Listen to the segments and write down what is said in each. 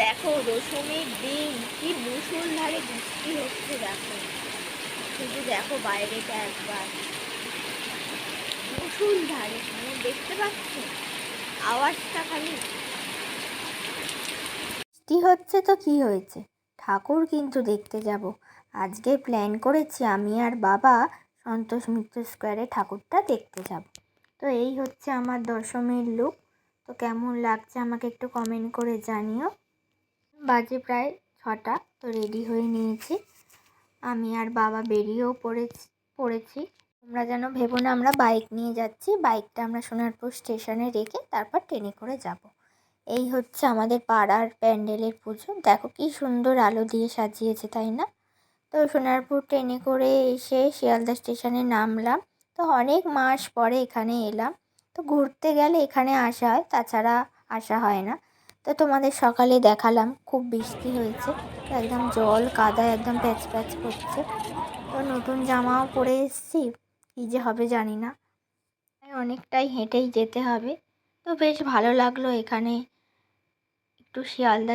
দেখো দশমীর দিন কি মুসুলধারে বৃষ্টি হচ্ছে, দেখো। শুধু দেখো বাইরেটা একবার। মুসুলধারে মানে দেখতে পাচ্ছ? আওয়াজটা খালি। বৃষ্টি হচ্ছে তো কি হয়েছে? ঠাকুর কিন্তু দেখতে যাব। আজকে প্ল্যান করেছি আমি আর বাবা সন্তোষ মিত্র স্কোয়ারে ঠাকুরটা দেখতে যাব। তো এই হচ্ছে আমার দশমীর লুক তো কেমন লাগছে আমাকে একটু কমেন্ট করে জানিও। বাজে প্রায় ছটা, তো রেডি হয়ে নিয়েছি। আমি আর বাবা বেরিয়েও পড়েছি পড়েছি। তোমরা যেন ভেবো না, আমরা বাইক নিয়ে যাচ্ছি। বাইকটা আমরা সোনারপুর স্টেশনে রেখে তারপর ট্রেনে করে যাব। এই হচ্ছে আমাদের পাড়ার প্যান্ডেলের পুজো। দেখো কি সুন্দর আলো দিয়ে সাজিয়েছে, তাই না? তো সোনারপুর ট্রেনে করে এসে শিয়ালদা স্টেশনে নামলাম। তো অনেক মাস পরে এখানে এলাম। তো ঘুরতে গেলে এখানে আসা হয়, তাছাড়া আসা হয় না। তো তোমাদের সকালে দেখালাম, খুব বৃষ্টি হয়েছে একদম জল কাদা, একদম প্যাচ প্যাচ করছে। তো নতুন জামাও পরে এসেছি, কী যে হবে জানি না। অনেকটাই হেঁটেই যেতে হবে। তো বেশ ভালো লাগল এখানে। একটু শিয়ালদা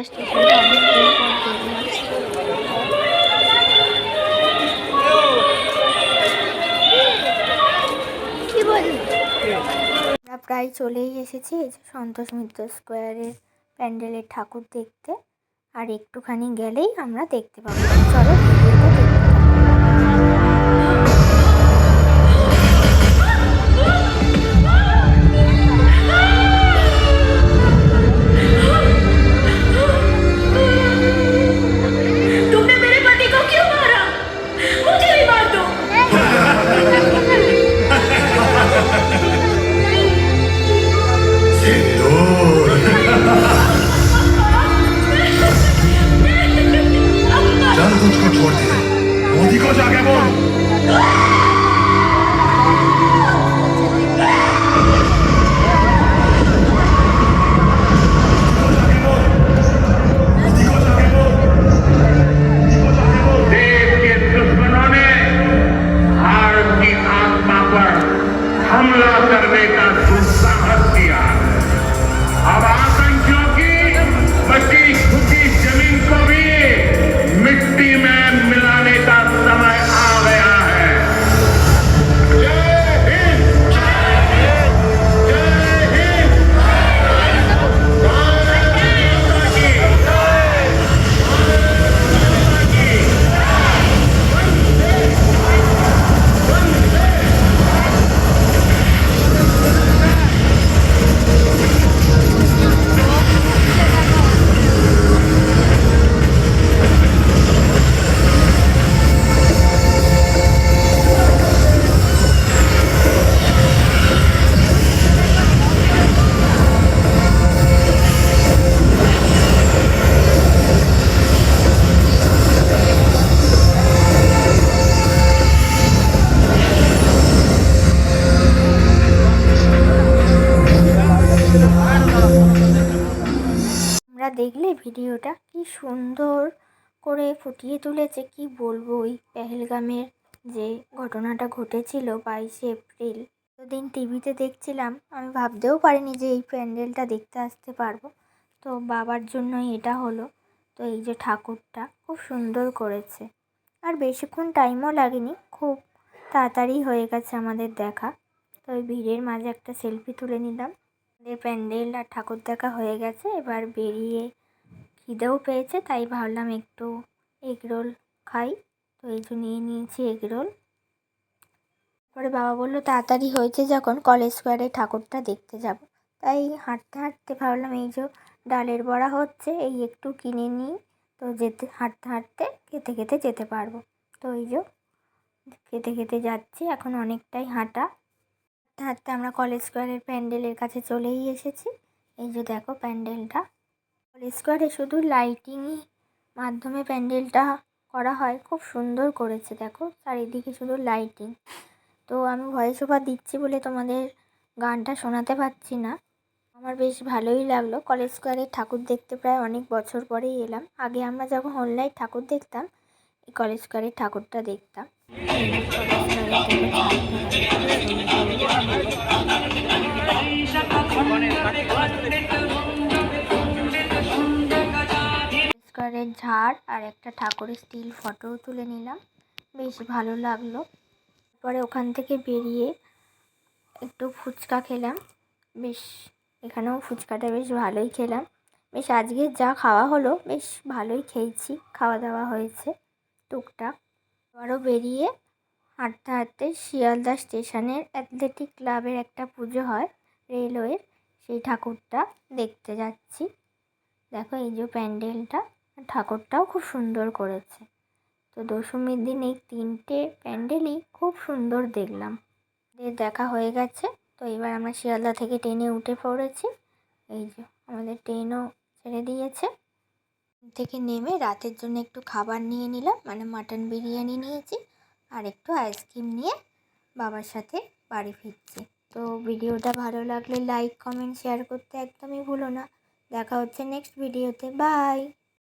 আমরা প্রায় চলেই এসেছি সন্তোষ মিত্র স্কোয়ারের প্যান্ডেলের ঠাকুর দেখতে। আর একটুখানি গেলেই আমরা দেখতে পাবো। চলো 어디가 자개몬! দেখলে ভিডিওটা কি সুন্দর করে ফুটিয়ে তুলেছে, কি বলব ওই পেহেলগামের যে ঘটনাটা ঘটেছিল বাইশে এপ্রিল। দিন টিভিতে দেখছিলাম, আমি ভাবতেও পারিনি যে এই প্যান্ডেলটা দেখতে আসতে পারব। তো বাবার জন্যই এটা হলো, তো এই যে ঠাকুরটা খুব সুন্দর করেছে। আর বেশিক্ষণ টাইমও লাগেনি, খুব তাড়াতাড়ি হয়ে গেছে আমাদের দেখা। তো ওই ভিড়ের মাঝে একটা সেলফি তুলে নিলাম। আমাদের প্যান্ডেল আর ঠাকুর দেখা হয়ে গেছে। এবার বেরিয়ে খিদেও পেয়েছে, তাই ভাবলাম একটু এগ রোল খাই। তো এই জন্য নিয়ে নিয়েছি এগ রোল পরে বাবা বলল, তাড়াতাড়ি হয়েছে যখন কলেজ স্কোয়ারে ঠাকুরটা দেখতে যাব। তাই হাঁটতে হাঁটতে ভাবলাম, এই যে ডালের বড়া হচ্ছে, এই একটু কিনে নিই। তো যেতে, হাঁটতে হাঁটতে খেতে খেতে যেতে পারব। তো এই যে খেতে খেতে যাচ্ছি, এখন অনেকটাই হাঁটা। হাঁটতে আমরা কলেজ স্কোয়ারের প্যান্ডেলের কাছে চলেই এসেছি। এই যে দেখো প্যান্ডেলটা। কলেজ স্কোয়ারে শুধু লাইটিংই মাধ্যমে প্যান্ডেলটা করা হয়, খুব সুন্দর করেছে দেখো। চারিদিকে শুধু লাইটিং। তো আমি ভয়েস ওভার দিচ্ছি বলে তোমাদের গানটা শোনাতে পারছি না। আমার বেশ ভালোই লাগল। কলেজ স্কোয়ারে ঠাকুর দেখতে প্রায় অনেক বছর পরেই এলাম। আগে আমরা যখন অনলাইন ঠাকুর দেখতাম, এই কলেজ স্কোয়ারের ঠাকুরটা দেখতাম। ঝাড় আর একটা ঠাকুরের স্টিল ফটোও তুলে নিলাম। বেশ ভালো লাগল। পরে ওখান থেকে বেরিয়ে একটু ফুচকা খেলাম। বেশ, এখানেও ফুচকাটা বেশ ভালোই খেলাম। বেশ, আজকে যা খাওয়া হলো বেশ ভালোই খেয়েছি। খাওয়া দাওয়া হয়েছে টুকটাক। আবারও বেরিয়ে হাঁটতে হাঁটতে শিয়ালদা স্টেশনের অ্যাথলেটিক ক্লাবের একটা পুজো হয় রেলওয়ের। সেই ঠাকুরটা দেখতে যাচ্ছি। দেখো এই যে প্যান্ডেলটা। ঠাকুরটাও খুব সুন্দর করেছে। তো দশমীর দিন এই তিনটে প্যান্ডেলই খুব সুন্দর দেখলাম। দেখা হয়ে গেছে। তো এবার আমরা শিয়ালদা থেকে ট্রেনে উঠে পড়েছি। এই যে আমাদের ট্রেনও ছেড়ে দিয়েছে। থেকে নেমে রাতের জন্য একটু খাবার নিয়ে নিলাম মানে মাটন বিরিয়ানি নিয়েছি আর একটু আইসক্রিম নিয়ে বাবার সাথে বাড়ি ফিরছি। তো ভিডিওটা ভালো লাগলে লাইক, কমেন্ট, শেয়ার করতে একদমই ভুলো না। দেখা হচ্ছে নেক্সট ভিডিওতে। বাই!